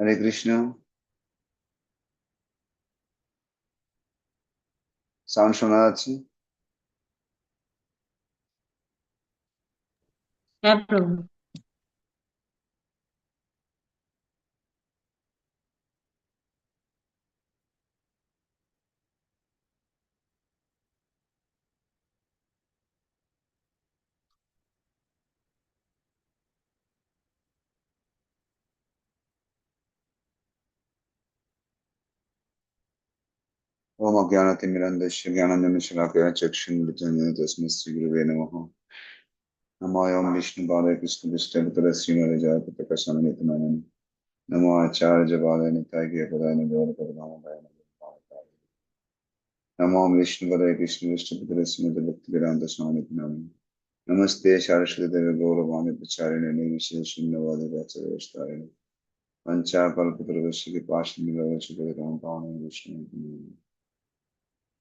হরে Krishna sound শোনা যাচ্ছে? হ্যাঁ প্রভু। ఓమ జ్ఞాన తిమిరందశ్య జ్ఞానందన శలాకయ చక్షుమృతస్మస్య గురువే నమ నమాయం విష్ణు బాలయ కృష్ణ విష్ణుతర శ్రీమర జాతక సమనిత నమం నమో ఆచార్య బాలయ నితాయ పదాయ గౌర పదనామాయ నమో విష్ణు బాలయ కృష్ణ విష్ణుతర శ్రీమద భక్తి వేదాంత సమనిత నమం నమస్తే శారస్వతి దేవ గౌరవాణి ప్రచారిణి నిమిష శూన్యవాద ప్రచారేష్టారిణి పంచాకల్పతృ విశ్వకి పాశ్చిమ విశ్వ పదకాంతాను విష్ణు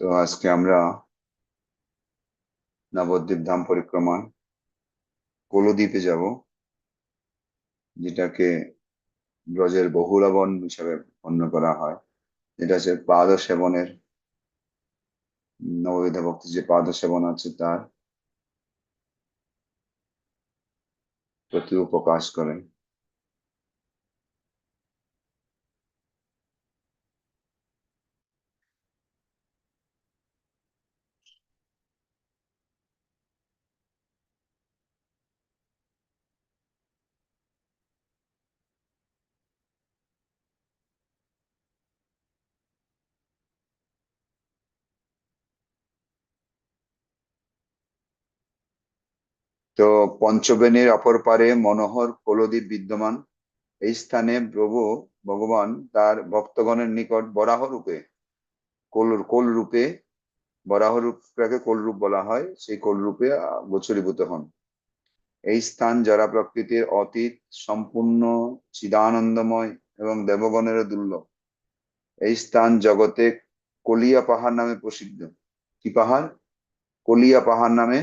তো আজকে আমরা নবদ্বীপ ধাম পরিক্রমায় কোলদ্বীপে যাব, যেটাকে ব্রজের বহুলাবন হিসাবে গণ্য করা হয়। যেটা হচ্ছে পাদ সেবনের নববিধা ভক্তি যে পাদ সেবন আছে তার প্রতি প্রকাশ করে। তো পঞ্চবেণীর অপর পারে মনোহর কোলদ্বীপ বিদ্যমান। এই স্থানে প্রভু ভগবান তার ভক্তগণের নিকট বরাহ রূপে কোল কোল রূপে বরাহ রূপটাকে কোল রূপ বলা হয়, সেই কোল রূপে গোচরীভূত হন। এই স্থান যারা প্রকৃতির অতীত, সম্পূর্ণ চিদানন্দময় এবং দেবগণের দুর্লভ। এই স্থান জগতে কলিয়া পাহাড় নামে প্রসিদ্ধ। কি পাহাড়? কলিয়া পাহাড় নামে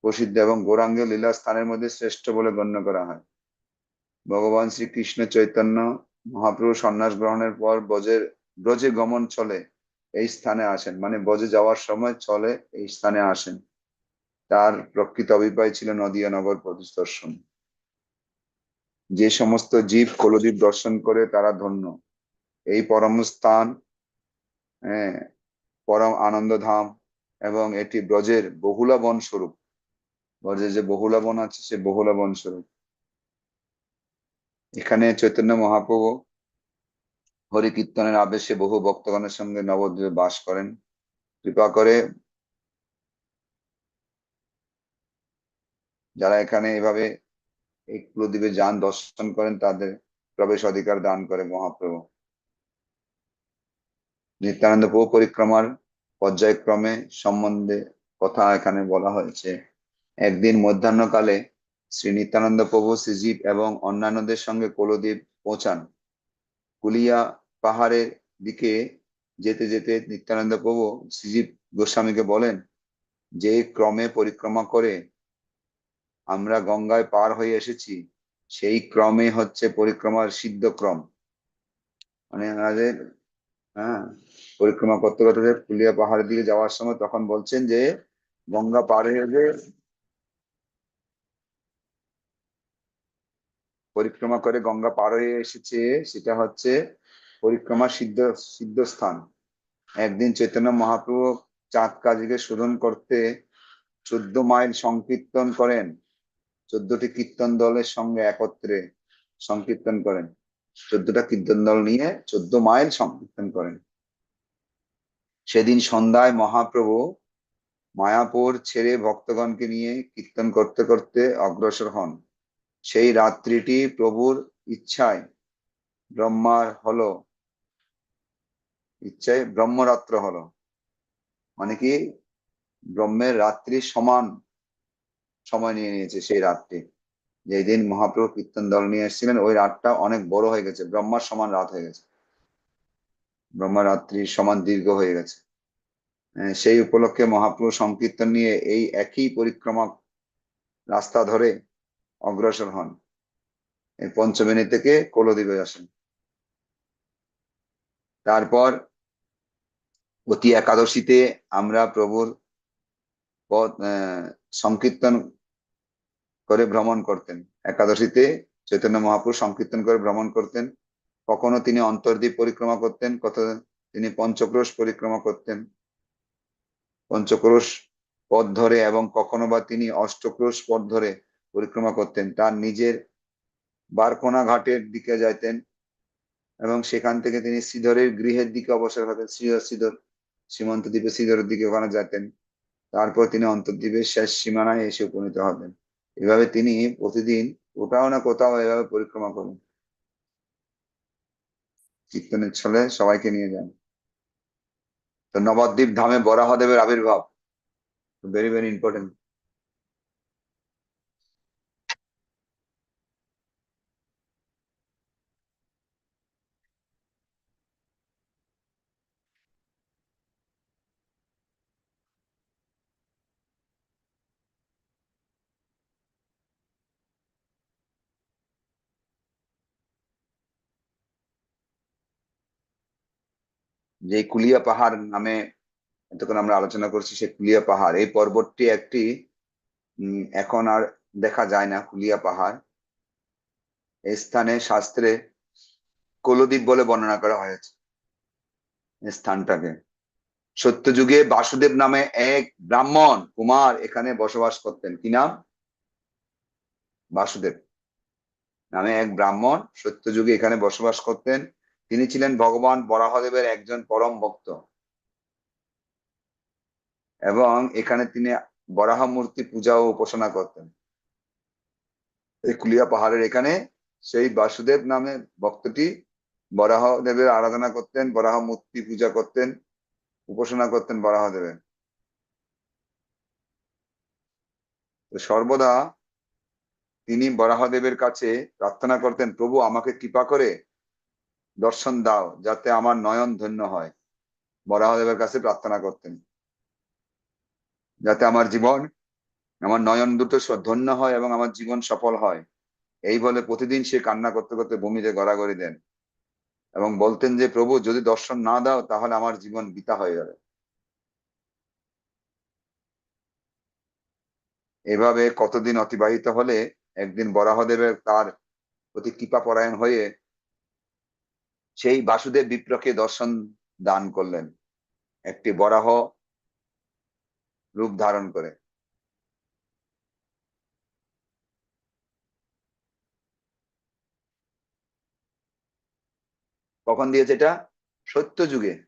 প্রসিদ্ধ এবং গৌরাঙ্গ লীলা স্থানের মধ্যে শ্রেষ্ঠ বলে গণ্য করা হয়। ভগবান শ্রীকৃষ্ণ চৈতন্য মহাপ্রভু সন্ন্যাস গ্রহণের পর ব্রজের ব্রজে গমন চলে এই স্থানে আসেন। মানে ব্রজে যাওয়ার সময় চলে এই স্থানে আসেন। তার প্রকৃত অভিপ্রায় ছিল নদিয়া নগর প্রতিদর্শন। যে সমস্ত জীব কোলদ্বীপ দর্শন করে তারা ধন্য। এই পরম স্থান হ্যাঁ পরম আনন্দ ধাম এবং এটি ব্রজের বহুলা বন স্বরূপ ব্রজের যে বহুলা বন আছে, সে বহুলা বন স্বরূপ। এখানে চৈতন্য মহাপ্রভু হরি কীর্তনের আবেশে বহু ভক্তগণের সঙ্গে নবদ্বীপে বাস করেন। কৃপা করে যারা এখানে এভাবে এই কুলদ্বীপে যান, দর্শন করেন, তাদের প্রবেশ অধিকার দান করে মহাপ্রভু। নিত্যানন্দ পরিক্রমার পর্যায়ক্রমে সম্বন্ধে কথা এখানে বলা হয়েছে। একদিন মধ্যাহ্নকালে শ্রী নিত্যানন্দ প্রভু শ্রীজীব এবং অন্যান্যদের সঙ্গে কোলদ্বীপ পৌঁছান। কুলিয়া পাহাড়ের দিকে যেতে যেতে নিত্যানন্দ প্রভু শ্রীজীব গোস্বামীকে বলেন, যে ক্রমে পরিক্রমা করে আমরা গঙ্গায় পার হয়ে এসেছি, সেই ক্রমে হচ্ছে পরিক্রমার সিদ্ধ ক্রম। মানে আমাদের হ্যাঁ পরিক্রমা করতে করতে পুলিয়া পাহাড়ের দিকে যাওয়ার সময় তখন বলছেন যে, গঙ্গা পার হয়ে পরিক্রমা করে গঙ্গা পার হয়ে এসেছে, সেটা হচ্ছে পরিক্রমা সিদ্ধ সিদ্ধ স্থান একদিন চৈতন্য মহাপ্রভু চাঁদ কাজীকে শোধন করতে চোদ্দ মাইল সংকীর্তন করেন, চোদ্দটি কীর্তন দলের সঙ্গে একত্রে সংকীর্তন করেন। চোদ্দটা কীর্তন দল নিয়ে চোদ্দ মাইল সংকীর্তন করেন। সেদিন সন্ধ্যায় মহাপ্রভু মায়াপুর ছেড়ে ভক্তগণকে নিয়ে কীর্তন করতে করতে অগ্রসর হন। সেই রাত্রিটি প্রভুর ইচ্ছায় ব্রহ্মার হলো। ইচ্ছায় ব্রহ্মরাত্র হলো। মানে কি? ব্রহ্মের রাত্রি সমান সময় নিয়ে নিয়েছে সেই রাতটি। যেই দিন মহাপ্রভু কীর্তন দল নিয়ে এসেছিলেন, ওই রাতটা অনেক বড় হয়ে গেছে। ব্রহ্মার সমান রাত হয়ে গেছে। ব্রহ্মা রাত্রি সমান দীর্ঘ হয়ে গেছে। সেই উপলক্ষে মহাপ্রভু সংকীর্তন নিয়ে এই একই পরিক্রমা রাস্তা ধরে অগ্রসর হন। এই পঞ্চমেনি থেকে কোলদ্বীপে আসেন। তারপর অতি একাদশীতে আমরা প্রভুর পথ সংকীর্তন করে ভ্রমণ করতেন। একাদশীতে চৈতন্য মহাপুরুষ সংকীর্তন করে ভ্রমণ করতেন। কখনো তিনি অন্তর্দ্বীপ পরিক্রমা করতেন কত তিনি পঞ্চক্রোশ পরিক্রমা করতেন। পঞ্চক্রোশ পথ ধরে এবং কখনো বা তিনি অষ্টক্রোশ পথ ধরে পরিক্রমা করতেন, তার নিজের বারকোনা ঘাটের দিকে যাইতেন এবং সেখান থেকে তিনি শ্রীধরের গৃহের দিকে অবসর হতেন শ্রীধর শ্রীধর সীমান্ত দ্বীপে শ্রীধরের দিকে ওখানে যেতেন তারপর তিনি অন্তর্দ্বীপের শেষ সীমানায় এসে উপনীত হবেন। এভাবে তিনি প্রতিদিন কোথাও না কোথাও এভাবে পরিক্রমা করেন। কীর্তনের ছলে সবাইকে নিয়ে যান। তো নবদ্বীপ ধামে বরাহদেবের আবির্ভাব। ভেরি ভেরি ইম্পর্টেন্ট যে কুলিয়া পাহাড় নামে এতক্ষণ আমরা আলোচনা করছি, সে কুলিয়া পাহাড়। এই পর্বতটি একটি এখন আর দেখা যায় না কুলিয়া পাহাড়। এই স্থানে শাস্ত্রে কোলদ্বীপ বলে বর্ণনা করা হয়েছে স্থানটাকে। সত্যযুগে বাসুদেব নামে এক ব্রাহ্মণ কুমার এখানে বসবাস করতেন। কি নাম? বাসুদেব। নামে এক ব্রাহ্মণ সত্যযুগে এখানে বসবাস করতেন। তিনি ছিলেন ভগবান বরাহদেবের একজন পরম ভক্ত। এবং এখানে তিনি বরাহ মূর্তি পূজা ও উপাসনা করতেন। এই কুলিয়া পাহাড়ের এখানে সেই বাসুদেব নামে ভক্তটি বরাহ দেবের আরাধনা করতেন বরাহ মূর্তি পূজা করতেন, উপাসনা করতেন বরাহ দেবের সর্বদা তিনি বরাহদেবের কাছে প্রার্থনা করতেন, প্রভু, আমাকে কৃপা করে দর্শন দাও, যাতে আমার নয়ন ধন্য হয়। বরাহদেবের কাছে প্রার্থনা করতেন। যাতে আমার জীবন, আমার নয়ন দুটো ধন্য হয় এবং আমার জীবন সফল হয়। এই বলে প্রতিদিন সে কান্না করতে করতে ভূমিতে গড়াগড়ি দেন এবং বলতেন যে, প্রভু, যদি দর্শন না দাও, তাহলে আমার জীবন বিতা হয়ে যাবে। এভাবে কতদিন অতিবাহিত হলে একদিন বরাহদেবের তার প্রতি কৃপা পরায়ণ হয়ে সেই বাসুদেব বিপ্রকে দর্শন দান করলেন একটি বরাহ রূপ ধারণ করে। কখন দিয়েছে এটা? সত্য যুগে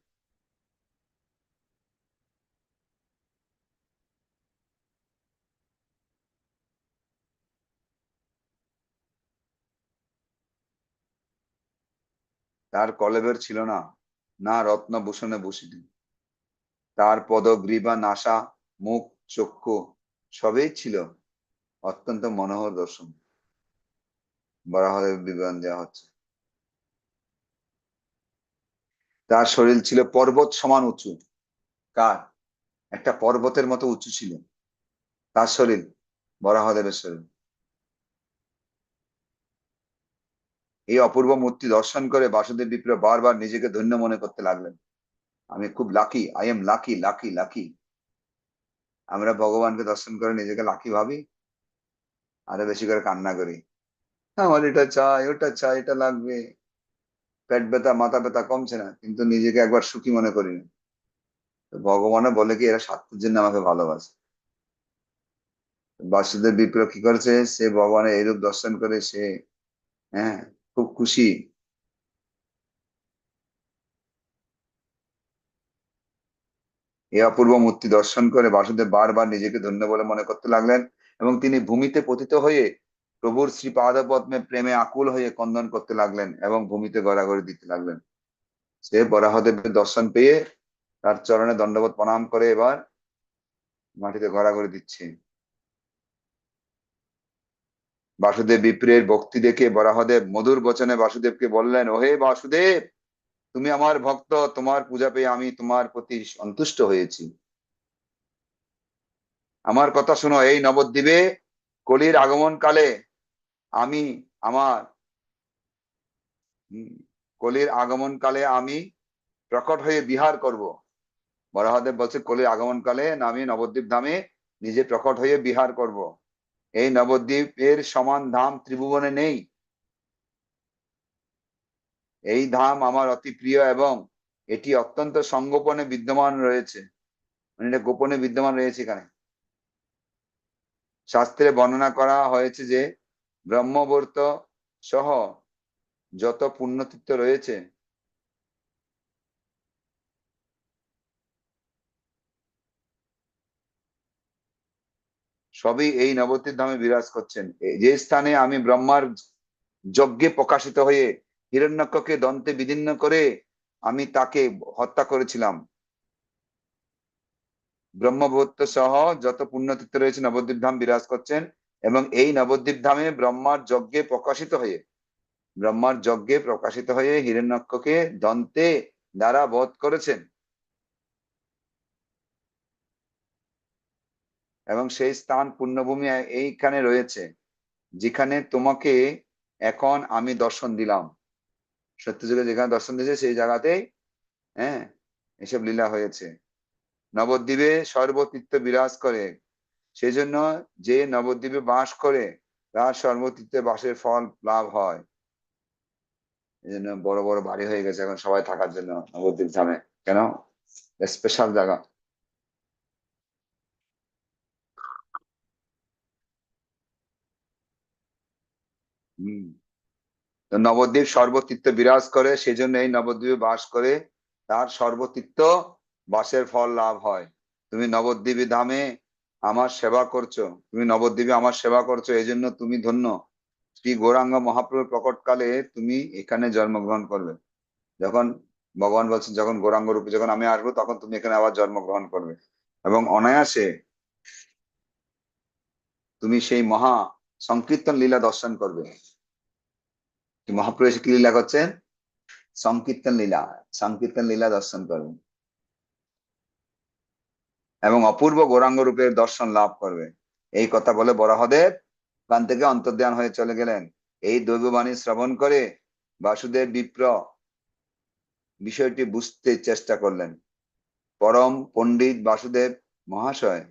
তার কলেবের ছিল না না রত্নভূষণে ভূষিত। তার পদগ্রীবা নাসা, মুখ, চক্ষু সবই ছিল অত্যন্ত মনোহর দর্শন। বরাহদেব বিবরণ দেওয়া হচ্ছে। তার শরীর ছিল পর্বত সমান উঁচু। কার? একটা পর্বতের মতো উঁচু ছিল। তার শরীর বরাহদেবের শরীর। এই অপূর্ব মূর্তি দর্শন করে বাসুদেব বিপ্র বারবার নিজেকে ধন্য মনে করতে লাগলেন। আমি খুব lucky I am lucky lucky lucky আমরা ভগবানকে দর্শন করে নিজেকে লাকি ভাবি, আরও বেশি করে কান্না করি। আমার এটা চাই, ওটা চাই, এটা লাগবে। পেট ব্যথা, মাথা ব্যথা কমছে না, কিন্তু নিজেকে একবার সুখী মনে করি না। ভগবানও বলে কি, এরা স্বার্থের জন্য আমাকে ভালোবাসে। বাসুদেব বিপ্র কি করেছে, সে ভগবানের এইরূপ দর্শন করে সে হ্যাঁ খুব খুশি এই অপূর্ব মূর্তি দর্শন করে বাসুদেব বারবার নিজেকে ধন্য বলে মনে করতে লাগলেন এবং তিনি ভূমিতে পতিত হয়ে প্রভুর শ্রী পাদপদ্মে প্রেমে আকুল হয়ে কন্দন করতে লাগলেন এবং ভূমিতে গড়াগড়ি দিতে লাগলেন। সে বরাহদেবের দর্শন পেয়ে তার চরণে দণ্ডবোধ প্রণাম করে এবার মাটিতে গড়াগড়ি দিচ্ছে। বাসুদেব বিপ্রের ভক্তি দেখে বরাহদেব মধুর বচনে বাসুদেবকে বললেন, ওহে বাসুদেব, তুমি আমার ভক্ত, তোমার পূজা পেয়ে আমি তোমার প্রতি সন্তুষ্ট হয়েছি। আমার কথা শোনো, এই নবদ্বীপে কলির আগমন কালে আমি আমার কলির আগমন কালে আমি প্রকট হয়ে বিহার করব। বরাহদেব বলছে, কলির আগমন কালে আমি নবদ্বীপ ধামে নিজে প্রকট হয়ে বিহার করব। এই নবদ্বীপের সমান ধাম ত্রিভুবনে নেই। এই ধাম আমার অতি প্রিয় এবং এটি অত্যন্ত সংগোপনে বিদ্যমান রয়েছে। মানে এটা গোপনে বিদ্যমান রয়েছে এখানে। শাস্ত্রে বর্ণনা করা হয়েছে যে ব্রহ্মবর্ত সহ যত পুণ্যতীর্থ রয়েছে সবই এই নবদ্বীপ ধামে বিরাজ করছেন। যে স্থানে আমি ব্রহ্মার যজ্ঞে প্রকাশিত হয়ে হিরণ্যক্ষকে দন্তে বিদীর্ণ করে আমি তাকে হত্যা করেছিলাম। ব্রহ্মভূত সহ যত পুণ্যতীর্থ রয়েছে নবদ্বীপ ধাম বিরাজ করছেন এবং এই নবদ্বীপ ধামে ব্রহ্মার যজ্ঞে প্রকাশিত হয়ে, ব্রহ্মার যজ্ঞে প্রকাশিত হয়ে হিরণ্যক্ষকে দন্তে দ্বারা বধ করেছেন। এবং সেই স্থান পূর্ণভূমি এইখানে রয়েছে, যেখানে তোমাকে এখন আমি দর্শন দিলাম। সত্যযুগে যেখানে দর্শন দিয়েছে, সেই জায়গাতেই হ্যাঁ এসব লীলা হয়েছে। নবদ্বীপে সর্বতীর্থ বিরাজ করে সেই জন্য যে নবদ্বীপে বাস করে, তার সর্বতীর্থে বাসের ফল লাভ হয়। এই জন্য বড় বড় বাড়ি হয়ে গেছে এখন সবাই থাকার জন্য নবদ্বীপ ধামে। কেন? স্পেশাল জায়গা। নবদ্বীপ সর্বতীর্থ বিরাজ করে, সেজন্য এই নবদ্বীপে বাস করে তার সর্বতীর্থ বাসের ফল লাভ হয়। তুমি নবদ্বীপী ধামে আমার সেবা করছ, তুমি নবদ্বীপে আমার সেবা করছ এই জন্য তুমি ধন্য। শ্রী গৌরাঙ্গ মহাপ্রভুর প্রকটকালে তুমি এখানে জন্মগ্রহণ করবে। যখন ভগবান বলছেন, যখন গৌরাঙ্গ রূপে যখন আমি আসব, তখন তুমি এখানে আবার জন্মগ্রহণ করবে। এবং অনায়াসে তুমি সেই মহা সংকীর্তন লীলা দর্শন করবে। মহাপ্রভু এসে কি লীলা করছেন? সংকীর্তন লীলা। সংকীর্তন লীলা দর্শন করবেন। এবং অপূর্ব গৌরাঙ্গ রূপের দর্শন লাভ করবে। এই কথা বলে বরাহদেব কান থেকে অন্তর্ধান হয়ে চলে গেলেন। এই দৈববাণী শ্রবণ করে বাসুদেব বিপ্র বিষয়টি বুঝতে চেষ্টা করলেন। পরম পণ্ডিত বাসুদেব মহাশয়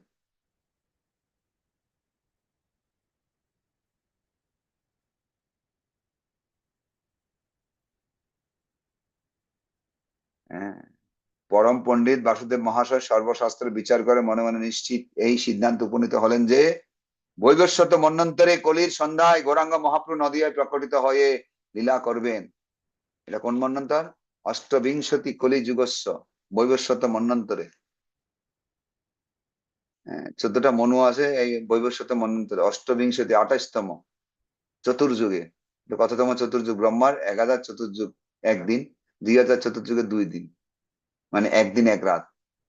পরম পণ্ডিত বাসুদেব মহাশয় সর্বশাস্ত্র বিচার করে মনে মনে নিশ্চিত এই সিদ্ধান্ত উপনীত হলেন যে বৈবস্বত মন্বন্তরে কলির সন্ধ্যায় গৌরাঙ্গ মহাপ্রু নদিয়ায় প্রকটিত হয়ে লীলা করবেন। এটা কোন মন্বন্তর অষ্টবিংশতি কলি যুগস্ব বৈবস্বত মন্বন্তরে হ্যাঁ, চোদ্দটা মনু আছে এই বৈবস্বত মন্বন্তরে অষ্টবিংশতি আঠাশতম চতুর্যুগে। কততম চতুর্যুগ? ব্রহ্মার এক হাজার চতুর্যুগ একদিন। দুই হাজার চতুর্যুগে দুই দিন। মানে একদিন এক রাত।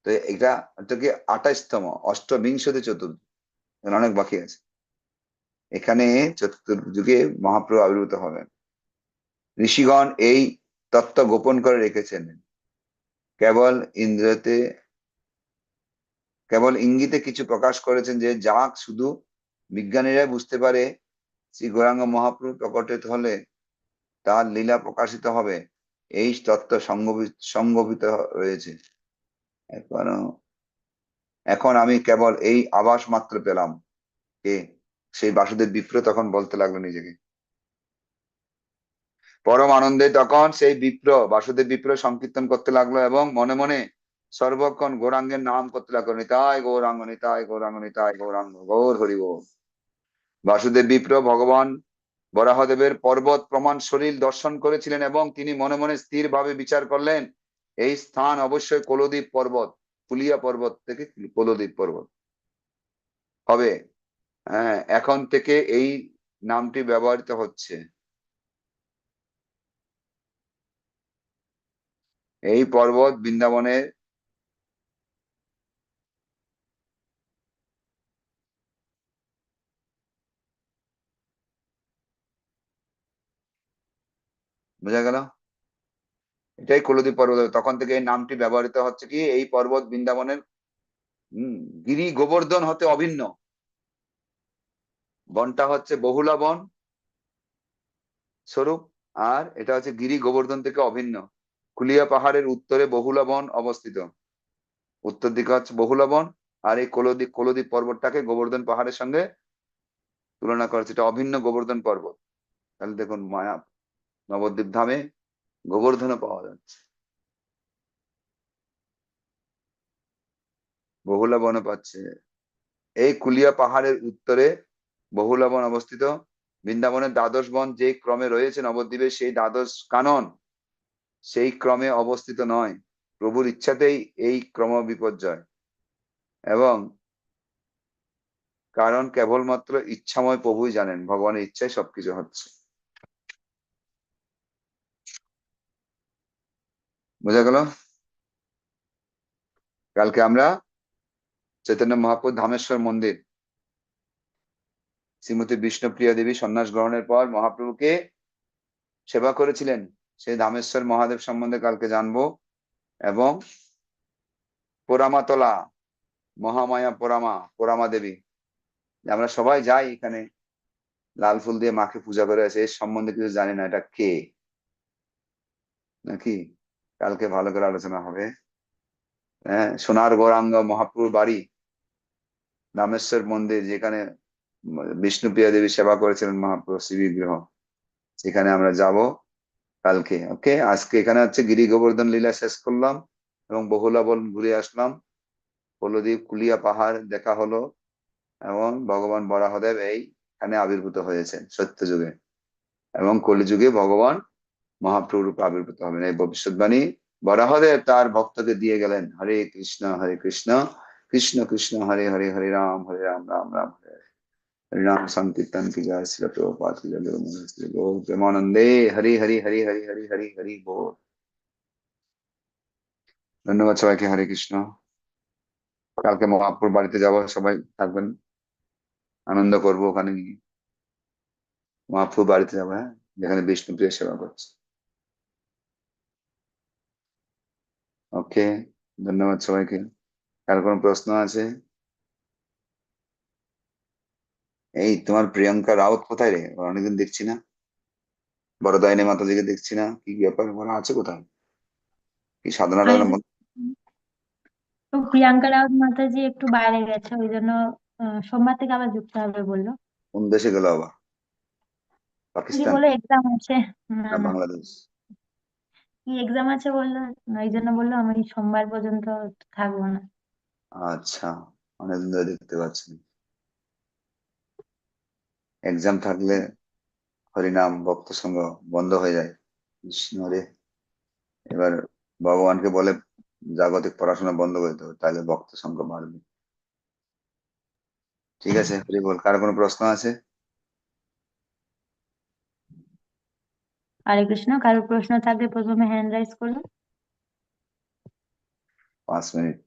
তো এটা হচ্ছে আঠাশতম অষ্টবিংশতি চতুর্থ। অনেক বাকি আছে। এখানে চতুর্যুগে মহাপ্রভু আবির্ভূত হবেন ঋষিগণ এই তত্ত্ব গোপন করে রেখেছেন। কেবল ইন্দ্রতে, কেবল ইঙ্গিতে কিছু প্রকাশ করেছেন যে, যা শুধু বিজ্ঞানীরাই বুঝতে পারে, শ্রী গৌরাঙ্গ মহাপ্রভু প্রকটিত হলে তার লীলা প্রকাশিত হবে। এই তত্ত্ব সংগঠিত রয়েছে। এখনও, এখন আমি কেবল এই আবাস মাত্র পেলাম কে সেই বাসুদেব বিপ্র তখন বলতে লাগল নিজেকে। পরম আনন্দে তখন সেই বিপ্র, বাসুদেব বিপ্র সংকীর্তন করতে লাগল এবং মনে মনে সর্বক্ষণ গৌরাঙ্গের নাম করতে লাগল, নিতাই গৌরাঙ্গ নিতাই গৌরাঙ্গ নিতাই গৌরাঙ্গ, গৌর হরি বাসুদেব বিপ্র ভগবান বরাহদেবের পর্বত প্রমাণ শরীর দর্শন করেছিলেন এবং তিনি মনে মনে স্থির ভাবে বিচার করলেন, এই স্থান অবশ্যই কোলদ্বীপ পর্বত, ফুলিয়া পর্বত থেকে কোলদ্বীপ পর্বত। হবে হ্যাঁ এখন থেকে এই নামটি ব্যবহৃত হচ্ছে। এই পর্বত বৃন্দাবনের বোঝা গেল? এটাই কুলদীপ পর্বত তখন থেকে এই নামটি ব্যবহৃত হচ্ছে কি? এই পর্বত বৃন্দাবনের গিরি গোবর্ধন হতে অভিন্ন। বনটা হচ্ছে বহুলা বন স্বরূপ, আর এটা হচ্ছে গিরি গোবর্ধন থেকে অভিন্ন। কুলিয়া পাহাড়ের উত্তরে বহুলা বন অবস্থিত। উত্তর দিকে হচ্ছে বহুলা বন, আর এই কোলদ্বীপ কোলদ্বীপ পর্বতটাকে গোবর্ধন পাহাড়ের সঙ্গে তুলনা করেছে এটা অভিন্ন গোবর্ধন পর্বত। তাহলে দেখুন মায়া নবদ্বীপ ধামে গোবর্ধনও পাওয়া যাচ্ছে। বহুলা বনে পাচ্ছে। এই কুলিয়া পাহাড়ের উত্তরে বহুলা বন অবস্থিত। বৃন্দাবনের দ্বাদশ বন যে ক্রমে রয়েছে নবদ্বীপে, সেই দ্বাদশ কানন সেই ক্রমে অবস্থিত নয়। প্রভুর ইচ্ছাতেই এই ক্রম বিপর্যয়। এবং কারণ কেবলমাত্র ইচ্ছাময় প্রভুই জানেন, ভগবানের ইচ্ছায় সবকিছু হচ্ছে। বোঝা গেল? কালকে আমরা চৈতন্য মহাপুর ধামেশ্বর মন্দির, শ্রীমতী বিষ্ণুপ্রিয়া দেবী সন্ন্যাস গ্রহণের পর মহাপ্রভুকে সেবা করেছিলেন। সেই ধামেশ্বর মহাদেব সম্বন্ধে কালকে জানব এবং পোরামাতলা মহামায়া পোরামা পোরামা দেবী। আমরা সবাই যাই এখানে, লাল ফুল দিয়ে মাকে পূজা করে আছে এর সম্বন্ধে কিছু জানি না, এটা কে? নাকি? কালকে ভালো করে আলোচনা হবে। হ্যাঁ সোনার গৌরাঙ্গ মহাপ্রভুর বাড়ি, রামেশ্বর মন্দির, যেখানে বিষ্ণুপ্রিয়া দেবী সেবা করেছিলেন মহাপ্রভু শ্রী বিগ্রহ সেখানে আমরা যাব কালকে, ওকে? আজকে এখানে হচ্ছে গিরি গোবর্ধন লীলা শেষ করলাম এবং বহুলা বন ঘুরে আসলাম। হলদ্বীপ কুলিয়া পাহাড় দেখা হলো এবং ভগবান বরাহদেব এইখানে আবির্ভূত হয়েছেন সত্য যুগে এবং কলিযুগে ভগবান মহাপ্রভুর আবির্ভূত হবেন এই ভবিষ্যৎবাণী বরাহদেব তার ভক্তকে দিয়ে গেলেন, হরে কৃষ্ণ হরে কৃষ্ণ কৃষ্ণ কৃষ্ণ, হরে হরে হরে রাম হরে রাম রাম রাম, হরে হরে। রাম সংকীর্তন কি জয় শ্রী প্রভুপাত কি জয় শ্রী প্রেমানন্দে হরি হরি হরি হরি হরি হরি হরি বো ধন্যবাদ সবাইকে, হরে কৃষ্ণ। কালকে মহাপুর বাড়িতে যাব, সবাই থাকবেন। আনন্দ করব ওখানে গিয়ে। মহাপুর বাড়িতে যাব হ্যাঁ যেখানে বিষ্ণুপ্রিয় সেবা করছে। ওকে ধন্যবাদ সবাইকে। কার কোনো প্রশ্ন আছে? এই তোমার প্রিয়াঙ্কা রাউত কোথায় রে? অনেকদিন দেখছি না। বড়দায়নী মাতাজিকে দেখছি না। কি ব্যাপার? ওরা আছে কোথায়? কি সাধনা টাধনা তো প্রিয়াঙ্কা রাউত মাতাজি একটু বাইরে গেছে ওই জন্য সোমবার থেকে আবার যুক্ত হবে বলল। কোন দেশে গেল আবার? পাকিস্তান? বলল এক্সাম আছে। না বাংলাদেশ। কি এক্সাম আছে বলল ওই জন্য বলল আমি সোমবার পর্যন্ত থাকব না। আচ্ছা অনেকদিন ধরে দেখতে পাচ্ছি এক্সাম থাকলে হরিনাম ভক্ত সঙ্গ বন্ধ হয়ে যায়। কৃষ্ণ রে। এবার ভগবানকে বলে জাগতিক পড়াশোনা বন্ধ করে দেবে তাহলে ভক্ত সঙ্গ বাড়বে। ঠিক আছে, হরি বল, কার কোনো প্রশ্ন আছে? হরে কৃষ্ণ কারও প্রশ্ন থাকলে প্রথমে হ্যান্ড রাইজ করুন। পাঁচ মিনিট।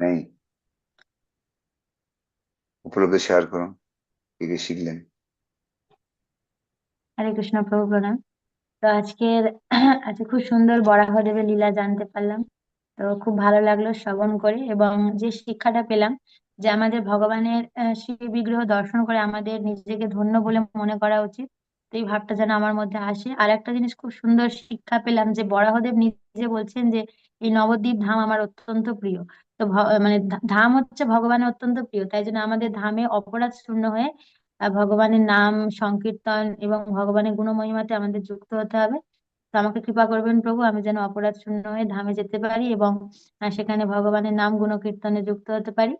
নেই। উপলব্ধি শেয়ার করুন কি কি শিখলেন। হরে কৃষ্ণ প্রভু প্রণাম। তো আজকের আজকে খুব সুন্দর বরাহদেবের লীলা জানতে পারলাম। তো খুব ভালো লাগল শ্রবণ করে এবং যে শিক্ষাটা পেলাম যে আমাদের ভগবানের শ্রী বিগ্রহ দর্শন করে আমাদের নিজেকে ধন্য বলে মনে করা উচিত। এই ভাবটা যেন আমার মধ্যে আসে। আর একটা জিনিস খুব সুন্দর শিক্ষা পেলাম যে বরাহদেব নিজে বলছেন যে, এই নবদ্বীপ ধাম আমার অত্যন্ত প্রিয়। তো মানে ধাম হচ্ছে ভগবানের অত্যন্ত প্রিয়। তাই জন্য আমাদের ধামে অপরাধ শূন্য হয়ে ভগবানের নাম, সংকীর্তন এবং ভগবানের গুণমহিমাতে আমাদের যুক্ত হতে হবে। তো আমাকে কৃপা করবেন প্রভু, আমি যেন অপরাধ শূন্য হয়ে ধামে যেতে পারি এবং সেখানে ভগবানের নাম গুণকীর্তনে যুক্ত হতে পারি।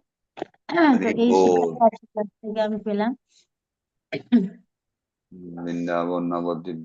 তো এই শিক্ষাটা আজকের থেকে আমি পেলাম বৃন্দাবন নবদ্বীপ